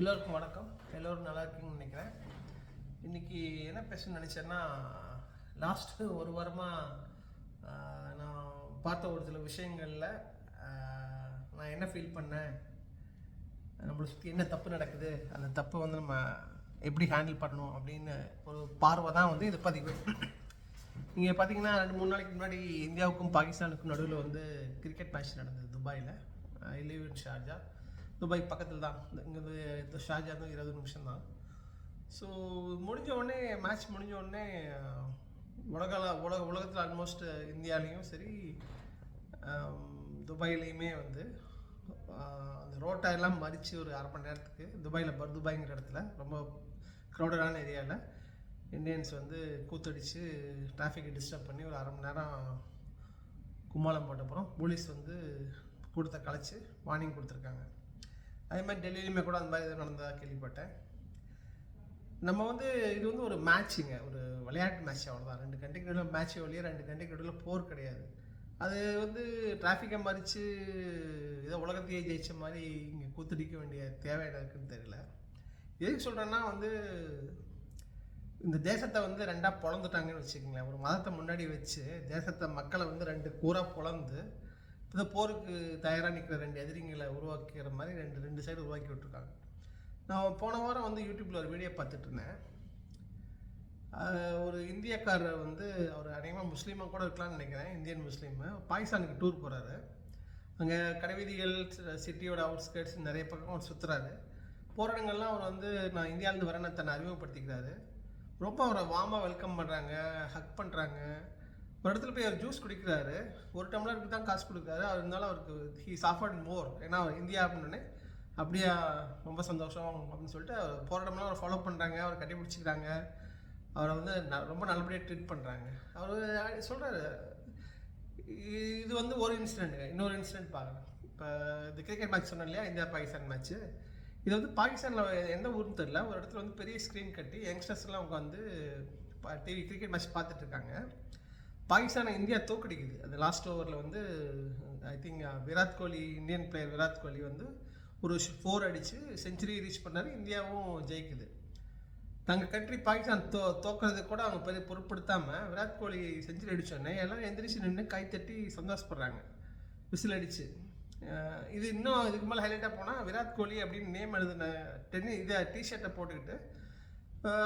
எல்லோருக்கும் வணக்கம். எல்லோரும் நல்லா இருக்கீங்கன்னு நினைக்கிறேன். இன்னைக்கு என்ன பேசணும்னு நினச்சேன்னா லாஸ்ட்டு ஒரு வாரமாக நான் பார்த்த ஒரு சில விஷயங்களில் நான் என்ன ஃபீல் பண்ணேன்? நம்மளை சுற்றி என்ன தப்பு நடக்குது? அந்த தப்பை வந்து நம்ம எப்படி ஹேண்டில் பண்ணணும் அப்படின்னு ஒரு பார்வை தான் வந்து இது பதிவு. நீங்கள் பார்த்தீங்கன்னா ரெண்டு மூணு நாளைக்கு முன்னாடி இந்தியாவுக்கும் பாகிஸ்தானுக்கும் நடுவில் வந்து கிரிக்கெட் மேட்ச் நடந்தது துபாயில். Live in Sharjah. துபாய் பக்கத்தில் தான் இங்கேருந்து ஷாஜாந்து இருபது நிமிஷம் தான் ஸோ முடிஞ்ச உடனே மேட்ச் முடிஞ்ச உடனே உலகால உலக உலகத்தில் ஆல்மோஸ்ட் இந்தியாலேயும் சரி துபாயிலையுமே வந்து அந்த ரோட்டை எல்லாம் மறித்து ஒரு அரை மணி நேரத்துக்கு துபாயில் பர் துபாய்ங்கிற இடத்துல ரொம்ப க்ரௌடடான ஏரியாவில் இந்தியன்ஸ் வந்து கூத்தடிச்சு டிராஃபிக்கை டிஸ்டர்ப் பண்ணி ஒரு அரை மணி நேரம் கும்மாளம் போட்டப்புறம் போலீஸ் வந்து கூட்டத்தை கலைச்சி வார்னிங் கொடுத்துருக்காங்க. அதே மாதிரி டெல்லியிலுமே கூட அந்த மாதிரி எதுவும் நடந்ததாக கேள்விப்பட்டேன். நம்ம வந்து இது வந்து ஒரு மேட்ச்சுங்க ஒரு விளையாட்டு மேட்ச் அவ்வளோதான் ரெண்டு கண்ட்ரிக்கு நடுவில் மேட்ச் வழியாக ரெண்டு கண்ட்ரிக்கு நடுவில் போர் கிடையாது. அது வந்து டிராஃபிக்கை மறித்து ஏதோ உலகத்தையே ஜெயிச்ச மாதிரி இங்கே கூத்தடிக்க வேண்டிய தேவை இருக்குன்னு தெரியல. எதுக்கு சொல்கிறேன்னா வந்து இந்த தேசத்தை வந்து ரெண்டாக பிளந்துட்டாங்கன்னு வச்சுக்கோங்களேன். ஒரு மதத்தை முன்னாடி வச்சு தேசத்தை மக்களை வந்து ரெண்டு கூறாக பிளந்து இந்த போருக்கு தயாராக நிற்கிற ரெண்டு எதிரிங்களை உருவாக்கிற மாதிரி ரெண்டு ரெண்டு சைடு உருவாக்கி விட்ருக்காங்க நான் போன வாரம் வந்து யூடியூப்பில் ஒரு வீடியோ பார்த்துட்டு இருந்தேன். ஒரு இந்தியக்காரர் வந்து அவர் அநேகமாக முஸ்லீமாக கூட இருக்கலாம்னு நினைக்கிறேன் இந்தியன் முஸ்லீமு. பாகிஸ்தானுக்கு டூர் போகிறாரு அங்கே கடைவீதிகள் சிட்டியோட அவுட்ஸ்கர்ட்ஸ் நிறைய பக்கம் அவர் சுற்றுறாரு போகிற இடங்கள்லாம் அவர் வந்து நான் இந்தியாவிலேருந்து வரேன்னு தன்னை அறிமுகப்படுத்திக்கிறாரு. ரொம்ப அவரை வாமாக வெல்கம் பண்ணுறாங்க ஹக் பண்ணுறாங்க ஒரு இடத்துல போய் அவர் ஜூஸ் குடிக்கிறாரு. ஒரு டம்ளருக்கு தான் காசு கொடுக்குறாரு. அவர் இருந்தாலும் அவருக்கு ஹீ சாஃபர்ட் மோர் ஏன்னா அவர் இந்தியா அப்படின்னே அப்படியா ரொம்ப சந்தோஷம் அப்படின்னு சொல்லிட்டு அவர் போகிற இடம்லாம் அவர் ஃபாலோ பண்ணுறாங்க அவர் கட்டி பிடிச்சிக்கிறாங்க அவரை வந்து ந- ரொம்ப நல்லபடியாக ட்ரீட் பண்ணுறாங்க அவர் சொல்கிறாரு இது வந்து ஒரு இன்சிடென்ட்டுங்க இன்னொரு இன்சிடென்ட் பார்க்குறேன் இப்போ இந்த கிரிக்கெட் மேட்ச் சொன்னேன் இல்லையா? இந்தியா பாகிஸ்தான் மேட்ச்சு இது வந்து பாகிஸ்தானில் எந்த ஊருன்னு தெரில ஒரு இடத்துல வந்து பெரிய ஸ்க்ரீன் கட்டி யங்ஸ்டர்ஸ்லாம் அவங்க வந்து டிவி கிரிக்கெட் மேட்ச் பார்த்துட்டு இருக்காங்க. பாகிஸ்தானை இந்தியா தோக்கடிக்குது. அது லாஸ்ட் ஓவரில் வந்து I think Virat Kohli Indian player Virat Kohli வந்து ஒரு ஃபோர் அடித்து செஞ்சுரி ரீச் பண்ணார். இந்தியாவும் ஜெயிக்குது. தங்கள் கண்ட்ரி பாகிஸ்தான் தோ தோக்கிறது கூட அவங்க பெரிய பொருட்படுத்தாமல் விராட் கோலி செஞ்சுரி அடித்தோடனே எல்லாம் எந்திரிச்சு நின்று கை தட்டி சந்தோஷப்படுறாங்க. விசில் அடித்து இது இன்னும் இதுக்கு மேலே ஹைலைட்டாக போனால் விராட் கோலி அப்படின்னு நேம் எழுதின டென்னி இதை டிஷர்ட்டை போட்டுக்கிட்டு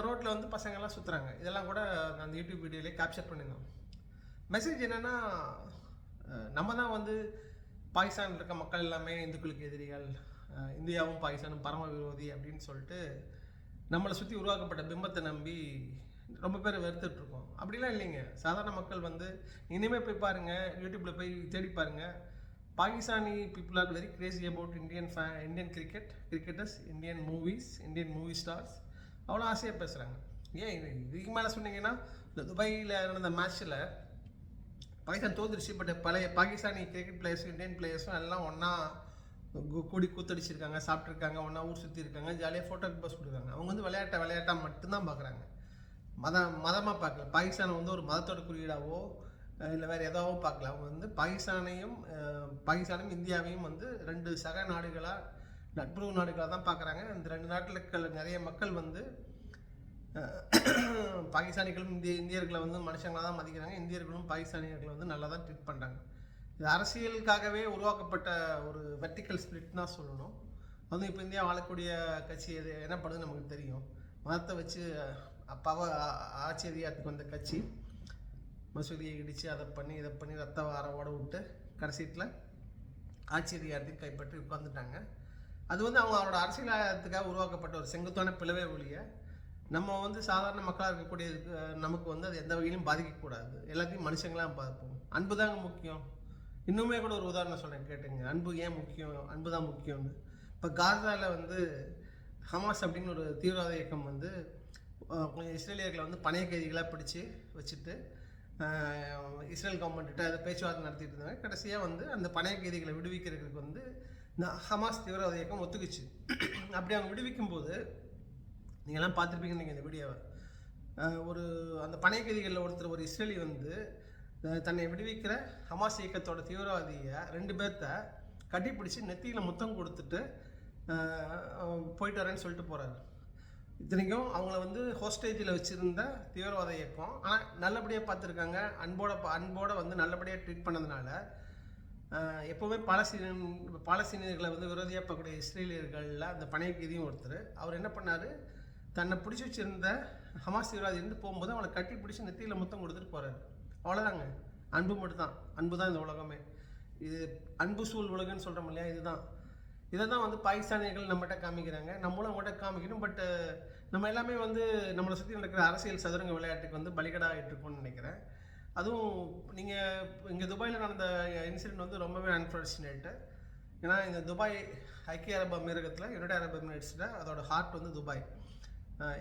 ரோட்டில் வந்து பசங்கள்லாம் சுற்றுறாங்க இதெல்லாம் கூட அந்த யூடியூப் வீடியோலேயே கேப்சர் பண்ணியிருந்தோம். மெசேஜ் என்னென்னா நம்ம தான் வந்து பாகிஸ்தானில் இருக்க மக்கள் எல்லாமே இந்துக்களுக்கு எதிரிகள் இந்தியாவும் பாகிஸ்தானும் பரம விரோதி அப்படின்னு சொல்லிட்டு நம்மளை சுற்றி உருவாக்கப்பட்ட பிம்பத்தை நம்பி ரொம்ப பேர் வெறுத்துட்ருக்கோம். அப்படிலாம் இல்லைங்க. சாதாரண மக்கள் வந்து இனிமேல் போய் பாருங்கள் யூடியூப்பில் போய் தேடி பாருங்கள் Pakistani people are very crazy about Indian ஃபே Indian cricket cricketers Indian movies Indian movie stars அவ்வளோ ஆசையாக பேசுகிறாங்க ஏன் இது? இதுக்கு மேலே சொன்னீங்கன்னா இந்த துபாயில் நடந்த மேட்ச்சில் பாகிஸ்தான் தோத்துருச்சு பட் பழைய பாகிஸ்தானி கிரிக்கெட் பிளேயர்ஸும் இந்தியன் பிளேயர்ஸும் எல்லாம் ஒன்றா கூடி கூத்தடிச்சிருக்காங்க சாப்பிட்ருக்காங்க ஒன்றா ஊர் சுற்றி இருக்காங்க ஜாலியாக ஃபோட்டோ போஸ்ட் கொடுக்குறாங்க. அவங்க வந்து விளையாட்டை விளையாட்டாக மட்டும்தான் பார்க்குறாங்க மதம் மதமாக பார்க்கல பாகிஸ்தானை வந்து ஒரு மதத்தோட குறியீடாவோ இல்லை வேறு ஏதாவோ பார்க்கல அவங்க வந்து பாகிஸ்தானையும் பாகிஸ்தானும் இந்தியாவையும் வந்து ரெண்டு சக நாடுகளாக நட்புறவு நாடுகளாக தான் பார்க்குறாங்க இந்த ரெண்டு நாட்டில் இருக்கிற நிறைய மக்கள் வந்து பாகிஸ்தானிகளும் இந்திய இந்தியர்களை வந்து மனுஷங்களாக தான் மதிக்கிறாங்க. இந்தியர்களும் பாகிஸ்தானியர்களை வந்து நல்லா தான் ட்ரீட் பண்ணுறாங்க இது அரசியலுக்காகவே உருவாக்கப்பட்ட ஒரு வெர்டிக்கல் ஸ்பிரிட் தான் சொல்லணும். வந்து இப்போ இந்தியா வாழக்கூடிய கட்சி எது என்ன பண்ணுதுன்னு நமக்கு தெரியும். மதத்தை வச்சு அப்பாவை ஆட்சி அதிகாரத்துக்கு வந்த கட்சி. மசூதியை இடித்து அதை பண்ணி இதை பண்ணி ரத்த வார ஓட விட்டு கடைசியில் ஆட்சி அதிகாரத்தையும் கைப்பற்றி உட்காந்துட்டாங்க அது வந்து அவங்க அவரோட அரசியலாயத்துக்காக உருவாக்கப்பட்ட ஒரு செங்குத்தான பிளவே ஒழிய நம்ம வந்து சாதாரண மக்களாக இருக்கக்கூடிய நமக்கு வந்து அது எந்த வகையிலும் பாதிக்கக்கூடாது. எல்லாத்தையும் மனுஷங்களாக பார்ப்போம். அன்பு தாங்க முக்கியம். இன்னுமே கூட ஒரு உதாரணம் சொல்கிறேன் கேட்டுங்க. அன்பு ஏன் முக்கியம்? அன்பு தான் முக்கியம்னு. இப்போ காசாவில் வந்து ஹமாஸ் அப்படின்னு ஒரு தீவிரவாத இயக்கம் வந்து கொஞ்சம் இஸ்ரேலியர்களை வந்து பணைய கைதிகளாக பிடிச்சி வச்சுட்டு இஸ்ரேல் கவர்மெண்ட்டிட்ட அதை பேச்சுவார்த்தை நடத்திட்டு இருந்தாங்க கடைசியாக வந்து அந்த பணைய கைதிகளை விடுவிக்கிறதுக்கு வந்து இந்த ஹமாஸ் தீவிரவாத இயக்கம் ஒத்துக்குச்சு. அப்படி அவங்க விடுவிக்கும் போது நீங்கள்லாம் பார்த்துருப்பீங்க நீங்கள் இந்த வீடியோவை ஒரு அந்த பனை கைதிகளில் ஒருத்தர் ஒரு இஸ்ரேலி வந்து தன்னை விடுவிக்கிற ஹமாஸ் இயக்கத்தோட தீவிரவாதியை ரெண்டு பேர்த்த கட்டிப்பிடிச்சு நெத்தியில் முத்தம் கொடுத்துட்டு போயிட்டு வரேன்னு சொல்லிட்டு போகிறாரு இத்தனைக்கும் அவங்கள வந்து ஹோஸ்டேஜில் வச்சுருந்த தீவிரவாத இயக்கம். ஆனால் நல்லபடியாக பார்த்துருக்காங்க. அன்போட பா- அன்போட வந்து நல்லபடியாக ட்ரீட் பண்ணதுனால எப்போவுமே பாலஸ்தீன் பாலஸ்தீனியர்களை வந்து விரோதியாக பார்க்கக்கூடிய இஸ்ரேலியர்களில் அந்த பணைய கைதியும் ஒருத்தர். அவர் என்ன பண்ணார்? தன்னை பிடிச்சி வச்சிருந்த ஹமாஸ் தீவிரவாதி இருந்து போகும்போது அவனை கட்டி பிடிச்சி நெத்தியில் முத்தம் கொடுத்துட்டு போகிறாரு அவ்வளோதாங்க அன்பு மட்டும்தான். அன்பு தான் இந்த உலகமே. இது அன்பு சூழ் உலகம்னு சொல்கிறோம் இல்லையா? இதுதான். இதை தான் வந்து பாகிஸ்தானியர்கள் நம்மகிட்ட காமிக்கிறாங்க. நம்மளும் அவங்ககிட்ட காமிக்கணும். பட் நம்ம எல்லாமே வந்து நம்மளை சுற்றி நடக்கிற அரசியல் சதுரங்க விளையாட்டுக்கு வந்து பலிகடா இருக்கோம்னு நினைக்கிறேன். அதுவும் நீங்கள் இங்கே துபாயில் நடந்த இன்சிடென்ட் வந்து ரொம்பவே அன்ஃபார்ச்சுனேட்டு ஏன்னா இந்த துபாய் ஐக்கிய அரபு அமீரகத்தில் யுனைடெட் அரபு எமிரேட்ஸில் அதோட ஹார்ட் வந்து Dubai.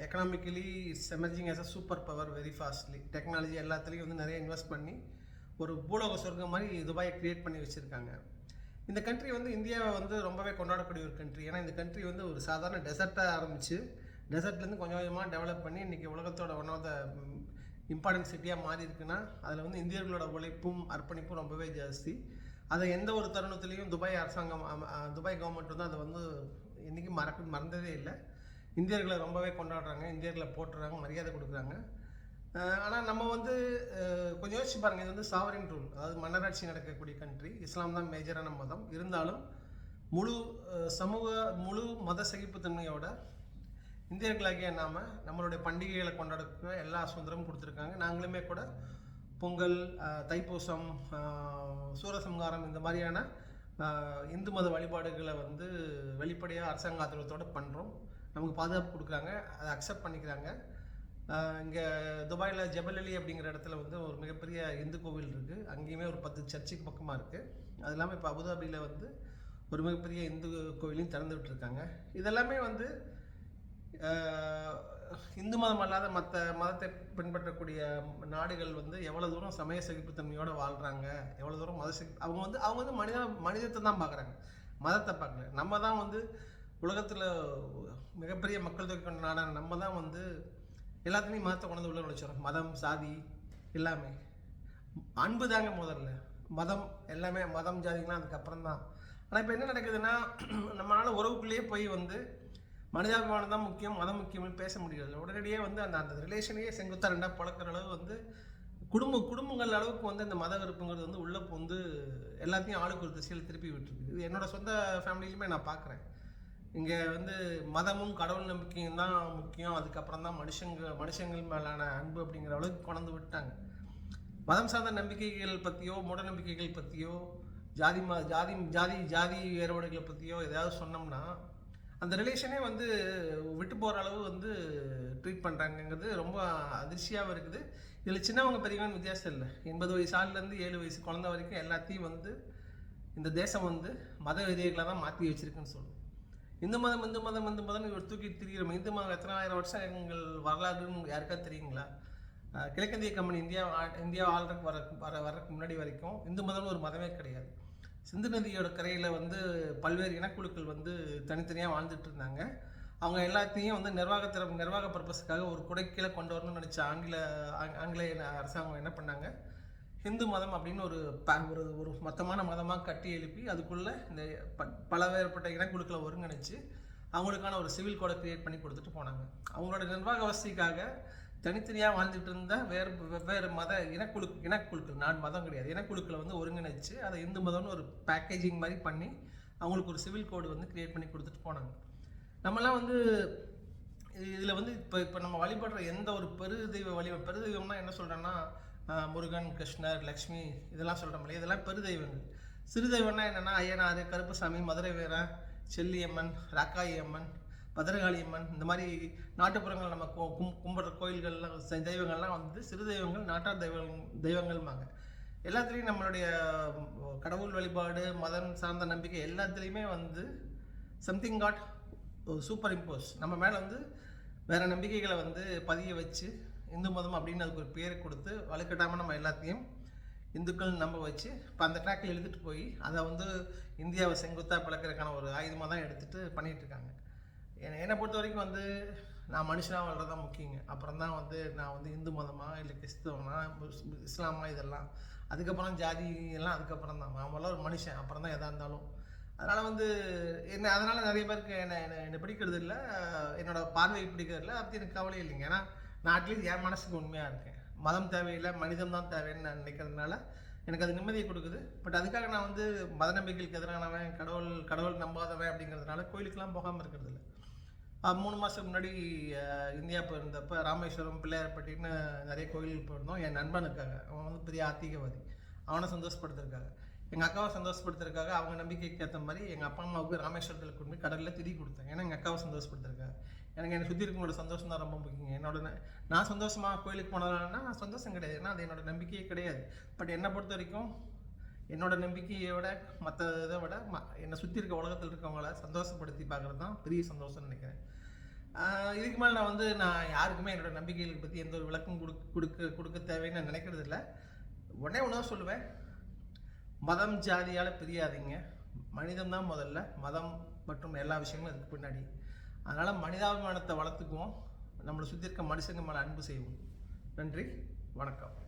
Economically it's emerging as a super power very fastly technology எல்லாத்துலேயும் வந்து நிறைய இன்வெஸ்ட் பண்ணி ஒரு பூலோக சொர்க்கம் மாதிரி துபாயை க்ரியேட் பண்ணி வச்சுருக்காங்க. இந்த கண்ட்ரி வந்து இந்தியாவை வந்து ரொம்பவே கொண்டாடக்கூடிய ஒரு கண்ட்ரி ஏன்னா இந்த கண்ட்ரி வந்து ஒரு சாதாரண டெசர்ட்டாக ஆரம்பித்து டெசர்ட்லேருந்து கொஞ்சம் கொஞ்சமாக டெவலப் பண்ணி இன்றைக்கி உலகத்தோட ஒன் ஆஃப் த இம்பார்ட்டன்ட் சிட்டியாக மாறி இருக்குன்னா அதில் வந்து இந்தியர்களோட உழைப்பும் அர்ப்பணிப்பும் ரொம்பவே ஜாஸ்தி. அதை எந்த ஒரு தருணத்துலேயும் துபாய் அரசாங்கம் துபாய் கவர்மெண்ட் வந்து அதை வந்து என்றைக்கும் மறக்க மறந்ததே இல்லை. இந்தியர்களை ரொம்பவே கொண்டாடுறாங்க இந்தியர்களை போட்டுறாங்க மரியாதை கொடுக்குறாங்க. ஆனால் நம்ம வந்து கொஞ்சம் யோசிச்சு பாருங்கள் இது வந்து சாவரின் ரூல் அதாவது மன்னராட்சி நடக்கக்கூடிய கண்ட்ரி இஸ்லாம் தான் மேஜரான மதம். இருந்தாலும் முழு சமூக முழு மத சகிப்புத்தன்மையோட இந்தியர்களாகிய நாம நம்மளுடைய பண்டிகைகளை கொண்டாடுற எல்லா சுதந்திரமும் கொடுத்துருக்காங்க. நாங்களுமே கூட பொங்கல் தைப்பூசம் சூரசம்ஹாரம் இந்த மாதிரியான இந்து மத வழிபாடுகளை வந்து வெளிப்படையாக அரசாங்க ஆதரவத்தோடு பண்ணுறோம் நமக்கு பாதுகாப்பு கொடுக்குறாங்க அதை அக்செப்ட் பண்ணிக்கிறாங்க. இங்கே துபாயில் ஜபல் அலி அப்படிங்கிற இடத்துல வந்து ஒரு மிகப்பெரிய இந்து கோவில் இருக்குது அங்கேயுமே ஒரு பத்து சர்ச்சுக்கு பக்கமாக இருக்குது அது இல்லாமல் இப்போ அபுதாபியில் வந்து ஒரு மிகப்பெரிய இந்து கோவிலையும் திறந்து விட்டுருக்காங்க இதெல்லாமே வந்து இந்து மதம் அல்லாத மற்ற மதத்தை பின்பற்றக்கூடிய நாடுகள் வந்து எவ்வளோ தூரம் சமய சகிப்புத்தன்மையோடு வாழ்கிறாங்க எவ்வளோ தூரம் மத சகி அவங்க வந்து அவங்க வந்து மனித மனிதத்தை தான் பார்க்குறாங்க. மதத்தை பார்க்கல. நம்ம தான் வந்து உலகத்தில் மிகப்பெரிய மக்கள் தொகை கொண்ட நாடான நம்ம தான் வந்து எல்லாத்துலேயும் மதத்தை கொண்டு உள்ள நுழைச்சிடும் மதம் சாதி எல்லாமே. அன்பு தாங்க முதல்ல. மதம் எல்லாமே மதம் ஜாதிலாம் அதுக்கப்புறம் தான். ஆனால் இப்போ என்ன நடக்குதுன்னா நம்மளால் உறவுக்குள்ளேயே போய் வந்து மனிதாபிமானம் தான் முக்கியம் மதம் முக்கியம்னு பேச முடியாது உடனடியே வந்து அந்த அந்த ரிலேஷனையே செங்குத்தா ரெண்டாக பழக்கிற அளவு வந்து குடும்ப குடும்பங்கள் அளவுக்கு வந்து இந்த மத விருப்பங்கிறது வந்து உள்ளே வந்து எல்லாத்தையும் ஆளுக்கு ஒரு திசையில் திருப்பி விட்டுருக்கு இது என்னோட சொந்த ஃபேமிலியிலுமே நான் பார்க்குறேன் இங்கே வந்து மதமும் கடவுள் நம்பிக்கையும் தான் முக்கியம். அதுக்கப்புறம் தான் மனுஷங்க மனுஷங்கள் மேலான அன்பு அப்படிங்கிற அளவுக்கு கொண்டு விட்டாங்க. மதம் சார்ந்த நம்பிக்கைகள் பற்றியோ மூட நம்பிக்கைகள் பற்றியோ ஜாதி ம ஜாதி ஜாதி ஜாதி வேறுபாடுகளை பற்றியோ ஏதாவது சொன்னோம்னா அந்த ரிலேஷனே வந்து விட்டு போகிற அளவு வந்து ட்ரீட் பண்ணுறாங்கங்கிறது ரொம்ப அதிர்ச்சியாகவும் இருக்குது. இதில் சின்னவங்க பெரியவங்க வித்தியாசம் இல்லை. எண்பது வயசு ஆள்லேருந்து ஏழு வயசு குழந்த வரைக்கும் எல்லாத்தையும் வந்து இந்த தேசம் வந்து மத வெறியர்களை தான் மாற்றி வச்சுருக்குன்னு சொல்லணும் இந்து மதம் இந்து மதம் இந்து மதம் இவர் தூக்கி திரிகிறோம் இந்து மதம் எத்தனை ஆயிரம் வருஷம் எங்கள் வரலாறுன்னு யாருக்கா தெரியுங்களா? கிழக்கிந்திய கம்பெனி இந்தியா இந்தியா ஆள்றதுக்கு வர வர வரக்கு முன்னாடி வரைக்கும் இந்து மதம்னு ஒரு மதமே கிடையாது. சிந்து நதியோட கரையில் வந்து பல்வேறு இனக்குழுக்கள் வந்து தனித்தனியாக வாழ்ந்துட்டு இருந்தாங்க. அவங்க எல்லாத்தையும் வந்து நிர்வாகத்திற நிர்வாக பர்பஸுக்காக ஒரு குடைக்கீழே கொண்டு வரணும்னு நினச்ச ஆங்கில ஆங்- ஆங்கிலேய அரசாங்கம் என்ன பண்ணாங்க? ஹிந்து மதம் அப்படின்னு ஒரு ப ஒரு ஒரு மொத்தமான மதமாக கட்டி எழுப்பி அதுக்குள்ளே இந்த ப பல வேறுபட்ட இனக்குழுக்களை ஒருங்கிணைச்சு அவங்களுக்கான ஒரு சிவில் கோடை கிரியேட் பண்ணி கொடுத்துட்டு போனாங்க. அவங்களோட நிர்வாக வசதிக்காக தனித்தனியாக வாழ்ந்துட்டு இருந்த வேறு வெவ்வேறு மத இனக்குழு இனக்குழுக்கள் நான் மதம் கிடையாது இனக்குழுக்களை வந்து ஒருங்கிணைச்சு அதை இந்து மதம்னு ஒரு பேக்கேஜிங் மாதிரி பண்ணி அவங்களுக்கு ஒரு சிவில் கோடு வந்து கிரியேட் பண்ணி கொடுத்துட்டு போனாங்க. நம்மலாம் வந்து இதில் வந்து இப்போ இப்போ நம்ம வழிபடுற எந்த ஒரு பெரு தெய்வ வழி பெருதெய்வம்னா என்ன சொல்கிறேன்னா முருகன் கிருஷ்ணர் லக்ஷ்மி இதெல்லாம் சொல்கிறோம் இல்லையா இதெல்லாம் பெரு தெய்வங்கள் சிறு தெய்வம்னா என்னென்னா ஐயனார் கருப்பசாமி மதுரை வீரன் செல்லியம்மன் ராக்காயி அம்மன் பத்திரகாளி அம்மன் இந்த மாதிரி நாட்டுப்புறங்கள் நம்ம கும் கும்பிட்ற கோயில்கள்லாம் தெய்வங்கள்லாம் வந்து சிறு தெய்வங்கள் நாட்டார் தெய்வங்கள் தெய்வங்கள்மாங்க எல்லாத்துலேயும் நம்மளுடைய கடவுள் வழிபாடு மதம் சார்ந்த நம்பிக்கை எல்லாத்துலேயுமே வந்து சம்திங் காட் சூப்பர் இம்போஸ் நம்ம மேலே வந்து வேறு நம்பிக்கைகளை வந்து பதிய வச்சு இந்து மதம் அப்படின்னு அதுக்கு ஒரு பேரை கொடுத்து வலுக்கட்டாமல் நம்ம எல்லாத்தையும் இந்துக்கள் நம்ப வச்சு இப்போ அந்த ட்ராக்கில் எழுதிட்டு போய் அதை வந்து இந்தியாவை செங்குத்தாக பிளக்கிறதுக்கான ஒரு ஆயுதமாக தான் எடுத்துகிட்டு பண்ணிகிட்டு இருக்காங்க. என்னை என்னை பொறுத்த வரைக்கும் வந்து நான் மனுஷனாக வாழ்றது தான் முக்கியங்க. அப்புறம் தான் வந்து நான் வந்து இந்து மதமாக இல்லை கிறிஸ்தவனா இஸ்லாமா இதெல்லாம். அதுக்கப்புறம் ஜாதி எல்லாம் அதுக்கப்புறம் தான். நான் முதல்ல ஒரு மனுஷன் அப்புறம் தான் எதாக இருந்தாலும். அதனால் வந்து என்ன அதனால் நிறைய பேருக்கு என்னை என்னை என்னை பிடிக்கிறது இல்லை என்னோட பார்வை பிடிக்கிறது இல்லை அப்படி எனக்கு கவலை இல்லைங்க. ஏன்னா நான் அட்லீஸ்ட் என் மனசுக்கு உண்மையாக இருக்கேன். மதம் தேவையில்லை மனிதம் தான் தேவைன்னு நான் நினைக்கிறதுனால எனக்கு அது நிம்மதியை கொடுக்குது. பட் அதுக்காக நான் வந்து மத நம்பிக்கைக்கு எதிரானவன் கடவுள் கடவுள் நம்பாதவன் அப்படிங்கிறதுனால கோயிலுக்கெல்லாம் போகாமல் இருக்கிறது இல்லை. மூணு மாதத்துக்கு முன்னாடி இந்தியா போயிருந்தப்ப ராமேஸ்வரம் பிள்ளையார்பட்டின்னு நிறைய கோயிலுக்கு போயிருந்தோம். என் நண்பனுக்காக. அவன் வந்து பெரிய ஆத்திகவாதி. அவனை சந்தோஷப்படுத்திருக்காங்க எங்கள் அக்காவை சந்தோஷப்படுத்துறதுக்காக அவங்க நம்பிக்கைக்கு ஏற்ற மாதிரி எங்கள் அப்பா அம்மாவுக்கு ராமேஸ்வரத்தில் கொண்டு போய் கடலில் திதி கொடுத்தேன். ஏன்னா எங்கள் அக்காவை சந்தோஷப்படுத்துறதுக்காக. எனக்கு என்னை சுற்றி இருக்கவங்களோட சந்தோஷம் தான் ரொம்ப முக்கியம் என்னோட நான் சந்தோஷமாக கோயிலுக்கு போனதுனா நான் சந்தோஷம் கிடையாது. ஏன்னா அது என்னோட நம்பிக்கையே கிடையாது. பட் என்னை பொறுத்த வரைக்கும் என்னோட நம்பிக்கையை விட மற்ற இதை விட ம என்னை சுற்றி இருக்க உலகத்தில் இருக்கவங்கள சந்தோஷப்படுத்தி பார்க்குறது தான் பெரிய சந்தோஷம்னு நினைக்கிறேன். இதுக்கு மேலே நான் வந்து நான் யாருக்குமே என்னோட நம்பிக்கைகளை பற்றி எந்த ஒரு விளக்கம் கொடுக்க கொடுக்க கொடுக்க தேவைன்னு நான் நினைக்கிறது இல்லை உடனே ஒன்றா சொல்லுவேன். மதம் ஜாதியால் பிரியாதீங்க. மனிதம் தான் முதல்ல. மதம் மற்றும் எல்லா விஷயங்களும் அதுக்கு பின்னாடி. அதனால் மனிதாபிமானத்தை வளர்த்துக்குவோம். நம்மளை சுற்றி இருக்க மனுஷங்க மேலே அன்பு செய்வோம். நன்றி. வணக்கம்.